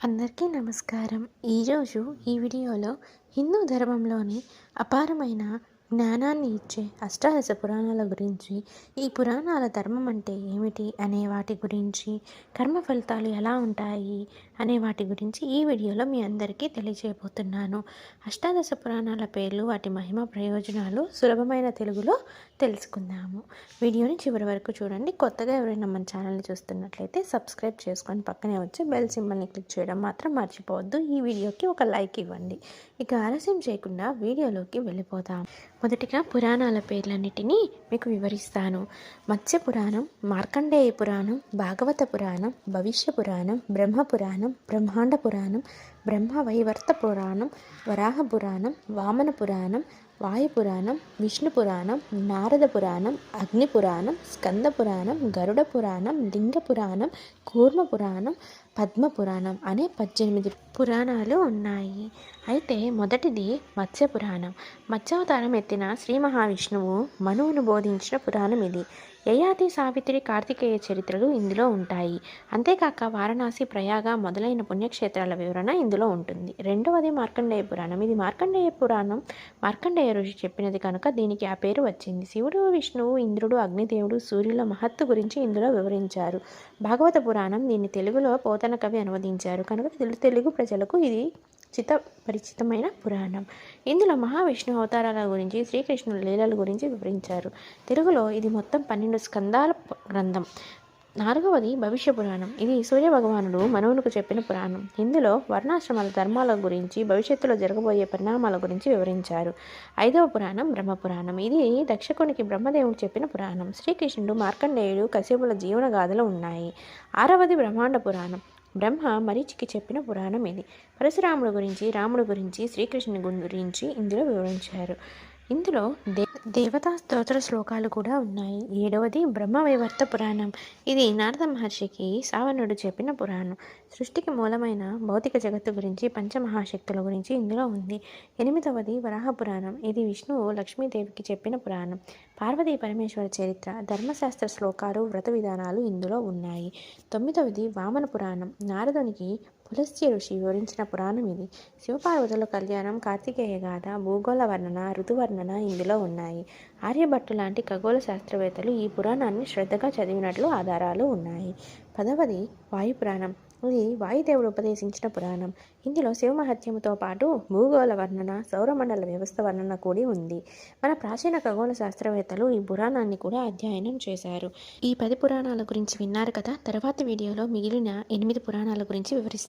అందరికీ నమస్కారం. ఈరోజు ఈ వీడియోలో హిందూ ధర్మంలోని అపారమైన జ్ఞానాన్ని ఇచ్చే అష్టాదశ పురాణాల గురించి ఈ పురాణాల ధర్మం అంటే ఏమిటి అనే వాటి గురించి కర్మ ఫలితాలు ఎలా ఉంటాయి అనే వాటి గురించి ఈ వీడియోలో మీ అందరికీ తెలియజేయబోతున్నాను. అష్టాదశ పురాణాల పేర్లు వాటి మహిమ ప్రయోజనాలు సులభమైన తెలుగులో తెలుసుకుందాము. వీడియోని చివరి వరకు చూడండి. కొత్తగా ఎవరైనా మన ఛానల్ని చూస్తున్నట్లయితే సబ్స్క్రైబ్ చేసుకొని పక్కనే వచ్చి బెల్ సింబల్ని క్లిక్ చేయడం మాత్రం మర్చిపోవద్దు. ఈ వీడియోకి ఒక లైక్ ఇవ్వండి. ఇక ఆలస్యం చేయకుండా వీడియోలోకి వెళ్ళిపోతాం మొదటిగా పురాణాల పేర్లన్నిటినీ మీకు వివరిస్తాను. మత్స్య పురాణం మార్కండేయ పురాణం భాగవత పురాణం భవిష్య పురాణం బ్రహ్మ పురాణం బ్రహ్మాండ పురాణం బ్రహ్మ వైవర్త పురాణం వరాహ పురాణం వామన పురాణం వాయు పురాణం విష్ణు పురాణం నారద పురాణం అగ్ని పురాణం స్కంద పురాణం గరుడ పురాణం లింగ పురాణం కూర్మ పురాణం పద్మ పురాణం అనే పద్దెనిమిది పురాణాలు ఉన్నాయి. అయితే మొదటిది మత్స్య పురాణం మత్స్యావతారం ఎత్తిన శ్రీ మహావిష్ణువు మనువును బోధించిన పురాణం ఇది. యయాతి సావిత్రి కార్తికేయ చరిత్రలు ఇందులో ఉంటాయి. అంతేకాక వారణాసి ప్రయాగ మొదలైన పుణ్యక్షేత్రాల వివరణ ఇందులో ఉంటుంది. రెండవది మార్కండేయ పురాణం. ఇది మార్కండేయ పురాణం. మార్కండేయ ఋషి చెప్పినది కనుక దీనికి ఆ పేరు వచ్చింది. శివుడు విష్ణువు ఇంద్రుడు అగ్నిదేవుడు సూర్యుల మహత్తు గురించి ఇందులో వివరించారు. భాగవత పురాణం దీన్ని తెలుగులో పోతన కవి అనువదించారు. కనుక తెలుగు ప్రజలకు ఇది చిత పరిచితమైన పురాణం. ఇందులో మహావిష్ణు అవతారాల గురించి శ్రీకృష్ణుల లీలల గురించి వివరించారు. తెలుగులో ఇది మొత్తం పన్నెండు స్కందాల గ్రంథం. నాలుగవది భవిష్య పురాణం. ఇది సూర్య భగవానుడు మనవునికి చెప్పిన పురాణం. ఇందులో వర్ణాశ్రమాల ధర్మాల గురించి భవిష్యత్తులో జరగబోయే పరిణామాల గురించి వివరించారు. ఐదవ పురాణం బ్రహ్మ పురాణం. ఇది దక్షకునికి బ్రహ్మదేవుడు చెప్పిన పురాణం. శ్రీకృష్ణుడు మార్కండేయుడు కశ్యపుల జీవన గాథలు ఉన్నాయి. ఆరవది బ్రహ్మాండ పురాణం. బ్రహ్మ మరీచికి చెప్పిన పురాణం ఇది. పరశురాముడు గురించి రాముడు గురించి శ్రీకృష్ణుని గురించి ఇందులో వివరించారు. ఇందులో దే దేవతా స్తోత్ర శ్లోకాలు కూడా ఉన్నాయి. ఏడవది బ్రహ్మవైవర్త పురాణం. ఇది నారద మహర్షికి సావనుడు చెప్పిన పురాణం. సృష్టికి మూలమైన భౌతిక జగత్తు గురించి పంచమహాశక్తుల గురించి ఇందులో ఉంది. ఎనిమిదవది వరాహ పురాణం. ఇది విష్ణువు లక్ష్మీదేవికి చెప్పిన పురాణం. పార్వతీ పరమేశ్వర చరిత్ర ధర్మశాస్త్ర శ్లోకాలు వ్రత విధానాలు ఇందులో ఉన్నాయి. తొమ్మిదవది వామన పురాణం. నారదునికి పులస్త్య ఋషి వివరించిన పురాణం ఇది. శివపార్వతుల కళ్యాణం కార్తికేయ గాథ భూగోళ వర్ణన ఋతువర్ణన ఇందులో ఉన్నాయి. ఆర్యభట్టు లాంటి ఖగోళ శాస్త్రవేత్తలు ఈ పురాణాన్ని శ్రద్ధగా చదివినట్లు ఆధారాలు ఉన్నాయి. పదవది వాయు పురాణం. ఇది వాయుదేవుడు ఉపదేశించిన పురాణం. ఇందులో శివమహత్యముతో పాటు భూగోళ వర్ణన సౌరమండల వ్యవస్థ వర్ణన కూడి ఉంది. మన ప్రాచీన ఖగోళ శాస్త్రవేత్తలు ఈ పురాణాన్ని కూడా అధ్యయనం చేశారు. ఈ పది పురాణాల గురించి విన్నారు కదా? తర్వాత వీడియోలో మిగిలిన ఎనిమిది పురాణాల గురించి వివరిస్తారు